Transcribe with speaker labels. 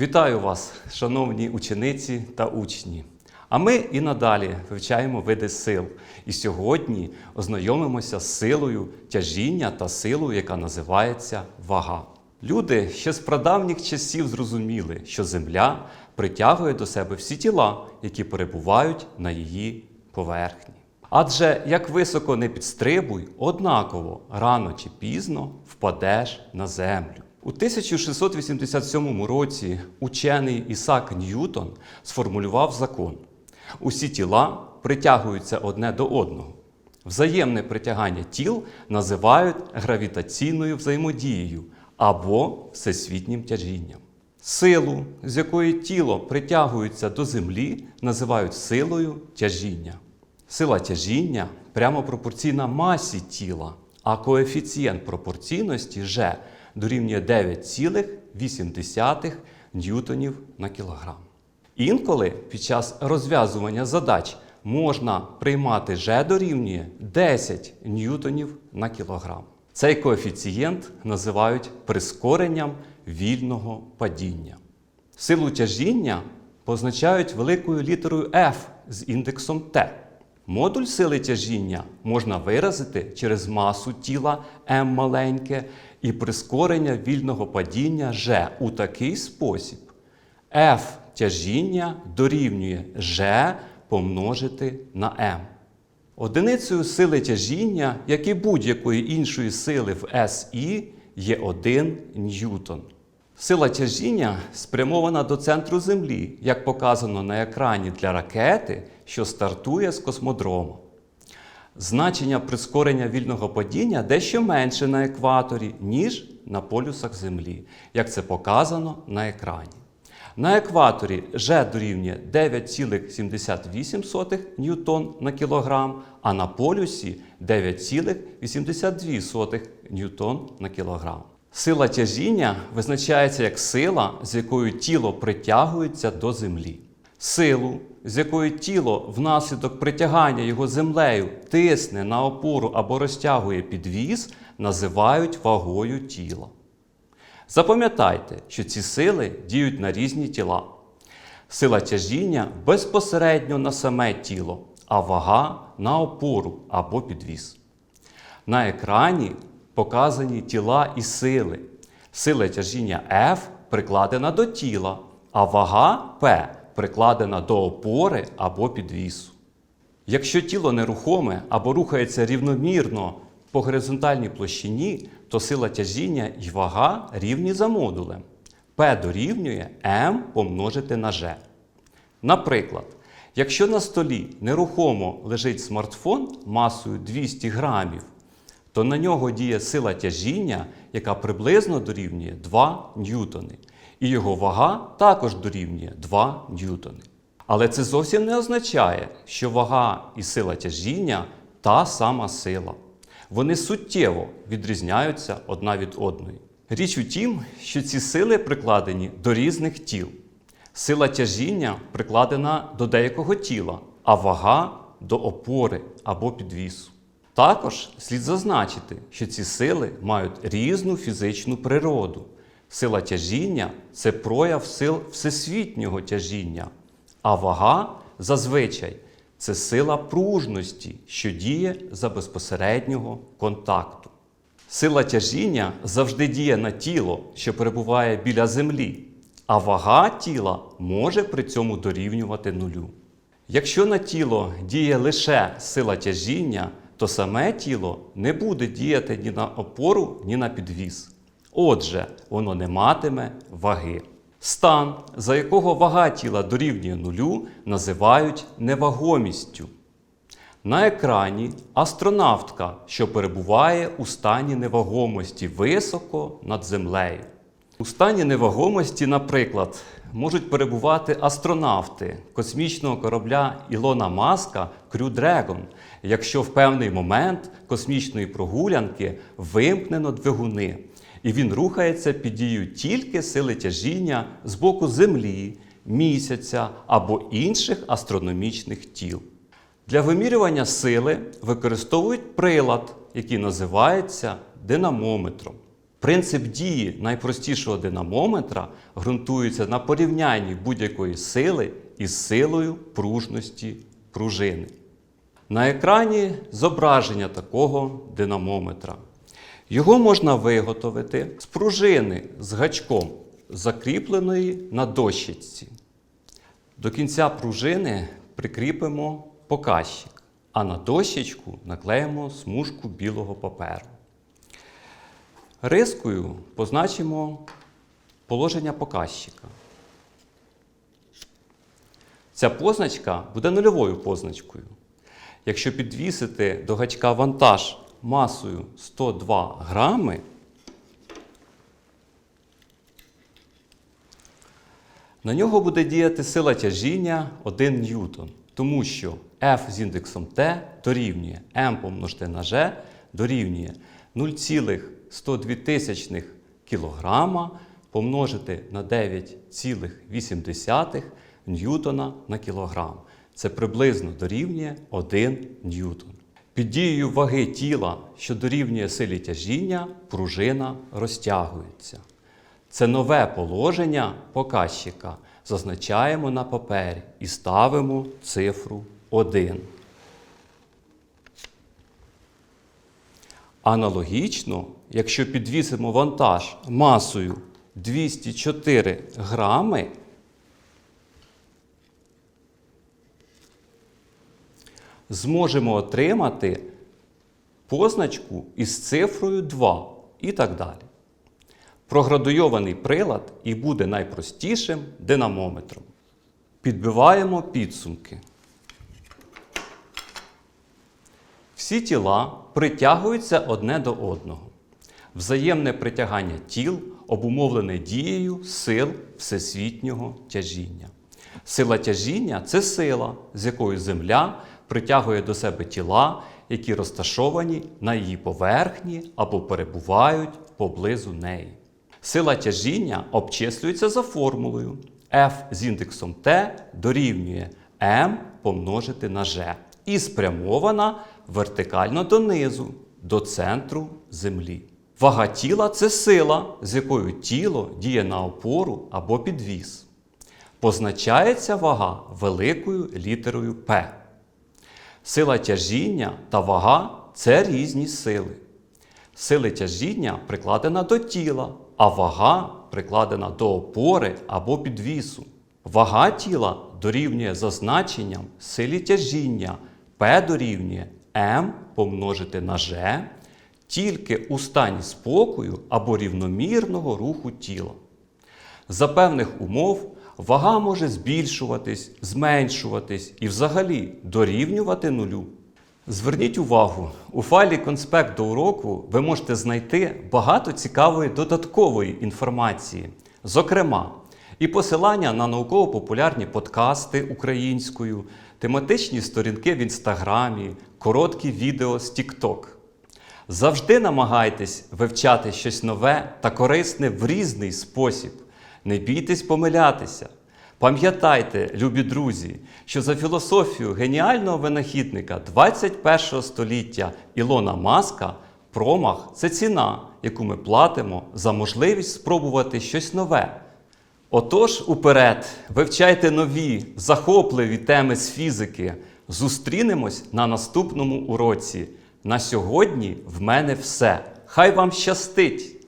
Speaker 1: Вітаю вас, шановні учениці та учні. А ми і надалі вивчаємо види сил. І сьогодні ознайомимося з силою тяжіння та силою, яка називається вага. Люди ще з прадавніх часів зрозуміли, що Земля притягує до себе всі тіла, які перебувають на її поверхні. Адже як високо не підстрибуй, однаково рано чи пізно впадеш на землю. У 1687 році учений Ісак Ньютон сформулював закон: усі тіла притягуються одне до одного. Взаємне притягання тіл називають гравітаційною взаємодією або всесвітнім тяжінням. Силу, з якої тіло притягується до землі, називають силою тяжіння. Сила тяжіння прямо пропорційна масі тіла, а коефіцієнт пропорційності G дорівнює 9,8 ньютонів на кілограм. Інколи під час розв'язування задач можна приймати G дорівнює 10 ньютонів на кілограм. Цей коефіцієнт називають прискоренням вільного падіння. Силу тяжіння позначають великою літерою F з індексом T. Модуль сили тяжіння можна виразити через масу тіла m маленьке і прискорення вільного падіння G у такий спосіб. F тяжіння дорівнює G помножити на m. Одиницею сили тяжіння, як і будь-якої іншої сили в SI, є 1 ньютон. Сила тяжіння спрямована до центру Землі, як показано на екрані для ракети, що стартує з космодрому. Значення прискорення вільного падіння дещо менше на екваторі, ніж на полюсах Землі, як це показано на екрані. На екваторі G дорівнює 9,78 ньютон на кілограм, а на полюсі 9,82 ньютон на кілограм. Сила тяжіння визначається як сила, з якою тіло притягується до землі. Силу, з якою тіло внаслідок притягання його землею тисне на опору або розтягує підвіз, називають вагою тіла. Запам'ятайте, що ці сили діють на різні тіла. Сила тяжіння безпосередньо на саме тіло, а вага на опору або підвіз. На екрані показані тіла і сили. Сила тяжіння F прикладена до тіла, а вага P прикладена до опори або підвісу. Якщо тіло нерухоме або рухається рівномірно по горизонтальній площині, то сила тяжіння і вага рівні за модулем. P дорівнює m помножити на G. Наприклад, якщо на столі нерухомо лежить смартфон масою 200 грамів, то на нього діє сила тяжіння, яка приблизно дорівнює 2 ньютони. І його вага також дорівнює 2 ньютони. Але це зовсім не означає, що вага і сила тяжіння та сама сила. Вони суттєво відрізняються одна від одної. Річ у тім, що ці сили прикладені до різних тіл. Сила тяжіння прикладена до деякого тіла, а вага до опори або підвісу. Також слід зазначити, що ці сили мають різну фізичну природу. Сила тяжіння це прояв сил всесвітнього тяжіння, а вага зазвичай це сила пружності, що діє за безпосереднього контакту. Сила тяжіння завжди діє на тіло, що перебуває біля землі, а вага тіла може при цьому дорівнювати нулю. Якщо на тіло діє лише сила тяжіння, то саме тіло не буде діяти ні на опору, ні на підвіз. Отже, воно не матиме ваги. Стан, за якого вага тіла дорівнює нулю, називають невагомістю. На екрані астронавтка, що перебуває у стані невагомості високо над землею. У стані невагомості, наприклад, можуть перебувати астронавти космічного корабля Ілона Маска Crew Dragon, якщо в певний момент космічної прогулянки вимкнено двигуни, і він рухається під дією тільки сили тяжіння з боку Землі, місяця або інших астрономічних тіл. Для вимірювання сили використовують прилад, який називається динамометром. Принцип дії найпростішого динамометра ґрунтується на порівнянні будь-якої сили із силою пружності пружини. На екрані зображення такого динамометра. Його можна виготовити з пружини з гачком, закріпленої на дощечці. До кінця пружини прикріпимо показчик, а на дощечку наклеїмо смужку білого паперу. Рискою позначимо положення показчика. Ця позначка буде нульовою позначкою. Якщо підвісити до гачка вантаж масою 102 грами, на нього буде діяти сила тяжіння 1 ньютон, тому що F з індексом T дорівнює m помножити на G дорівнює 0,102 тисячних кілограма помножити на 9,8 ньютона на кілограм. Це приблизно дорівнює 1 ньютон. Під дією ваги тіла, що дорівнює силі тяжіння, пружина розтягується. Це нове положення показчика зазначаємо на папері і ставимо цифру 1. Аналогічно, якщо підвісимо вантаж масою 204 грами, зможемо отримати позначку із цифрою 2 і так далі. Проградуйований прилад і буде найпростішим динамометром. Підбиваємо підсумки. Всі тіла притягуються одне до одного. Взаємне притягання тіл обумовлене дією сил всесвітнього тяжіння. Сила тяжіння це сила, з якою Земля притягує до себе тіла, які розташовані на її поверхні або перебувають поблизу неї. Сила тяжіння обчислюється за формулою F з індексом T дорівнює m помножити на G і спрямована вертикально донизу, до центру Землі. Вага тіла це сила, з якою тіло діє на опору або підвіз. Позначається вага великою літерою P. Сила тяжіння та вага це різні сили. Сили тяжіння прикладена до тіла, а вага прикладена до опори або підвісу. Вага тіла дорівнює за значенням силі тяжіння Дорівнює m помножити на G тільки у стані спокою або рівномірного руху тіла. За певних умов вага може збільшуватись, зменшуватись і взагалі дорівнювати нулю. Зверніть увагу, у файлі конспект до уроку ви можете знайти багато цікавої додаткової інформації, зокрема, і посилання на науково-популярні подкасти українською, тематичні сторінки в інстаграмі, короткі відео з TikTok. Завжди намагайтесь вивчати щось нове та корисне в різний спосіб. Не бійтесь помилятися. Пам'ятайте, любі друзі, що за філософію геніального винахідника 21 століття Ілона Маска промах це ціна, яку ми платимо за можливість спробувати щось нове. Отож, уперед, вивчайте нові, захопливі теми з фізики. Зустрінемось на наступному уроці. На сьогодні в мене все. Хай вам щастить!